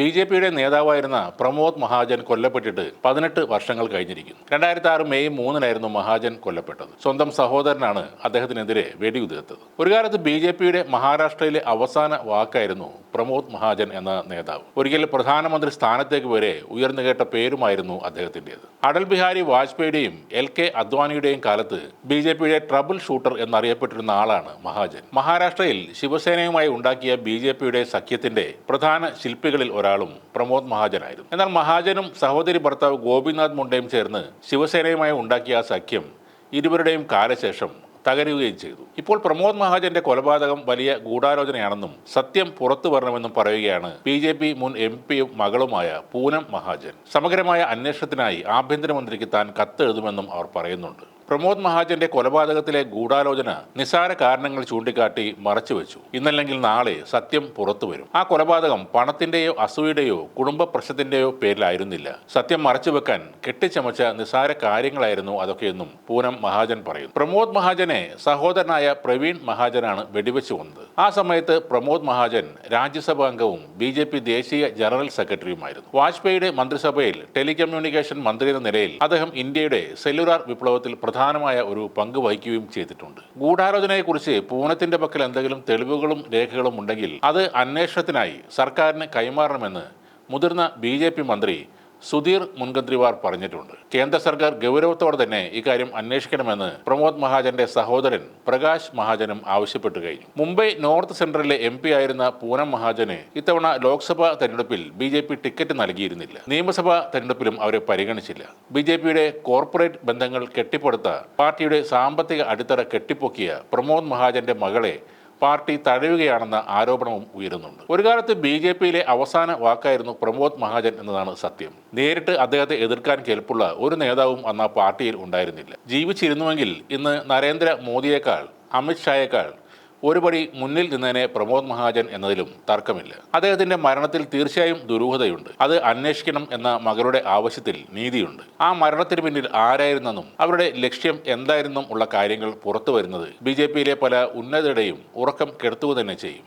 B J പിയുടെ നേതാവായിരുന്ന പ്രമോദ് മഹാജൻ കൊല്ലപ്പെട്ടിട്ട് പതിനെട്ട് വർഷങ്ങൾ കഴിഞ്ഞിരിക്കുന്നു. രണ്ടായിരത്തി ആറ് മെയ് മൂന്നിനായിരുന്നു മഹാജൻ കൊല്ലപ്പെട്ടത്. സ്വന്തം സഹോദരനാണ് അദ്ദേഹത്തിനെതിരെ വെടിയുതിർത്തത്. ഒരു കാലത്ത് ബി ജെ പിയുടെ മഹാരാഷ്ട്രയിലെ അവസാന വാക്കായിരുന്നു പ്രമോദ് മഹാജൻ എന്ന നേതാവ്. ഒരിക്കൽ പ്രധാനമന്ത്രി സ്ഥാനത്തേക്ക് വരെ ഉയർന്നു കേട്ട പേരുമായിരുന്നു അദ്ദേഹത്തിന്റെത്. അടൽ ബിഹാരി വാജ്പേയിയുടെയും എൽ കെ അദ്വാനിയുടെയും കാലത്ത് ബി ജെ പിയുടെ ട്രബിൾ ഷൂട്ടർ എന്നറിയപ്പെട്ടിരുന്ന ആളാണ് മഹാജൻ. മഹാരാഷ്ട്രയിൽ ശിവസേനയുമായി ഉണ്ടാക്കിയ ബി ജെ പിയുടെ സഖ്യത്തിന്റെ പ്രധാന ശില്പികളിൽ ഒരാളും പ്രമോദ് മഹാജനായിരുന്നു. എന്നാൽ മഹാജനും സഹോദരി ഭർത്താവ് ഗോപിനാഥ് മുണ്ടയും ചേർന്ന് ശിവസേനയുമായി ഉണ്ടാക്കിയ സഖ്യം ഇരുവരുടെയും കാലശേഷം തകരുകയും ചെയ്തു. ഇപ്പോൾ പ്രമോദ് മഹാജന്റെ കൊലപാതകം വലിയ ഗൂഢാലോചനയാണെന്നും സത്യം പുറത്തു വരണമെന്നും പറയുകയാണ് ബി ജെ പി മുൻ എം പിയും മകളുമായ പൂനം മഹാജൻ. സമഗ്രമായ അന്വേഷണത്തിനായി ആഭ്യന്തരമന്ത്രിക്ക് താൻ കത്തെഴുതുമെന്നും അവർ പറയുന്നുണ്ട്. പ്രമോദ് മഹാജന്റെ കൊലപാതകത്തിലെ ഗൂഢാലോചന നിസാര കാരണങ്ങൾ ചൂണ്ടിക്കാട്ടി മറച്ചുവെച്ചു ഇന്നല്ലെങ്കിൽ നാളെ സത്യം പുറത്തു വരും. ആ കൊലപാതകം പണത്തിന്റെയോ അസൂയുടെയോ കുടുംബ പ്രശ്നത്തിന്റെയോ പേരിലായിരുന്നില്ല. സത്യം മറച്ചുവെക്കാൻ കെട്ടിച്ചമച്ച നിസാര കാര്യങ്ങളായിരുന്നു അതൊക്കെയെന്നും പൂനം മഹാജൻ പറയുന്നു. പ്രമോദ് മഹാജനെ സഹോദരനായ പ്രവീൺ മഹാജനാണ് വെടിവെച്ചു കൊന്നത്. ആ സമയത്ത് പ്രമോദ് മഹാജൻ രാജ്യസഭാ അംഗവും ബി ജെ പി ദേശീയ ജനറൽ സെക്രട്ടറിയുമായിരുന്നു. വാജ്പേയിയുടെ മന്ത്രിസഭയിൽ ടെലികമ്മ്യൂണിക്കേഷൻ മന്ത്രി എന്ന നിലയിൽ അദ്ദേഹം ഇന്ത്യയുടെ സെല്ലുലാർ വിപ്ലവത്തിൽ പ്രധാനമായ ഒരു പങ്ക് വഹിക്കുകയും ചെയ്തിട്ടുണ്ട്. ഗൂഢാലോചനയെക്കുറിച്ച് പൂനത്തിന്റെ പക്കൽ എന്തെങ്കിലും തെളിവുകളും രേഖകളും ഉണ്ടെങ്കിൽ അത് അന്വേഷണത്തിനായി സർക്കാരിന് കൈമാറണമെന്ന് മുതിർന്ന ബി മന്ത്രി സുധീർ മുൻകന്ത്രിവാർ പറഞ്ഞിട്ടുണ്ട്. കേന്ദ്ര സർക്കാർ ഗൗരവത്തോടെ തന്നെ ഇക്കാര്യം അന്വേഷിക്കണമെന്ന് പ്രമോദ് മഹാജന്റെ സഹോദരൻ പ്രകാശ് മഹാജനും ആവശ്യപ്പെട്ടു കഴിഞ്ഞു. മുംബൈ നോർത്ത് സെൻട്രലിലെ എം പി ആയിരുന്ന പൂനം മഹാജന് ഇത്തവണ ലോക്സഭാ തെരഞ്ഞെടുപ്പിൽ ബി ജെ പി ടിക്കറ്റ് നൽകിയിരുന്നില്ല. നിയമസഭാ തെരഞ്ഞെടുപ്പിലും അവരെ പരിഗണിച്ചില്ല. ബി ജെ പിയുടെ കോർപ്പറേറ്റ് ബന്ധങ്ങൾ കെട്ടിപ്പടുത്ത പാർട്ടിയുടെ സാമ്പത്തിക അടിത്തറ കെട്ടിപ്പൊക്കിയ പ്രമോദ് മഹാജന്റെ മകളെ പാർട്ടി തഴയുകയാണെന്ന ആരോപണവും ഉയരുന്നുണ്ട്. ഒരു കാലത്ത് ബി ജെ പിയിലെ അവസാന വാക്കായിരുന്നു പ്രമോദ് മഹാജൻ എന്നതാണ് സത്യം. നേരിട്ട് അദ്ദേഹത്തെ എതിർക്കാൻ കെൽപ്പുള്ള ഒരു നേതാവും അന്ന് ആ പാർട്ടിയിൽ ഉണ്ടായിരുന്നില്ല. ജീവിച്ചിരുന്നുവെങ്കിൽ ഇന്ന് നരേന്ദ്ര മോദിയേക്കാൾ അമിത് ഷായേക്കാൾ ഒരുപടി മുന്നിൽ നിന്നതിനെ പ്രമോദ് മഹാജൻ എന്നതിലും തർക്കമില്ല. അദ്ദേഹത്തിന്റെ മരണത്തിൽ തീർച്ചയായും ദുരൂഹതയുണ്ട്. അത് അന്വേഷിക്കണം എന്ന മകളുടെ ആവശ്യത്തിൽ നീതിയുണ്ട്. ആ മരണത്തിന് പിന്നിൽ ആരായിരുന്നെന്നും അവരുടെ ലക്ഷ്യം എന്തായിരുന്നും ഉള്ള കാര്യങ്ങൾ പുറത്തു വരുന്നത് ബി പല ഉന്നതരുടെയും ഉറക്കം കെടുത്തുക തന്നെ ചെയ്യും.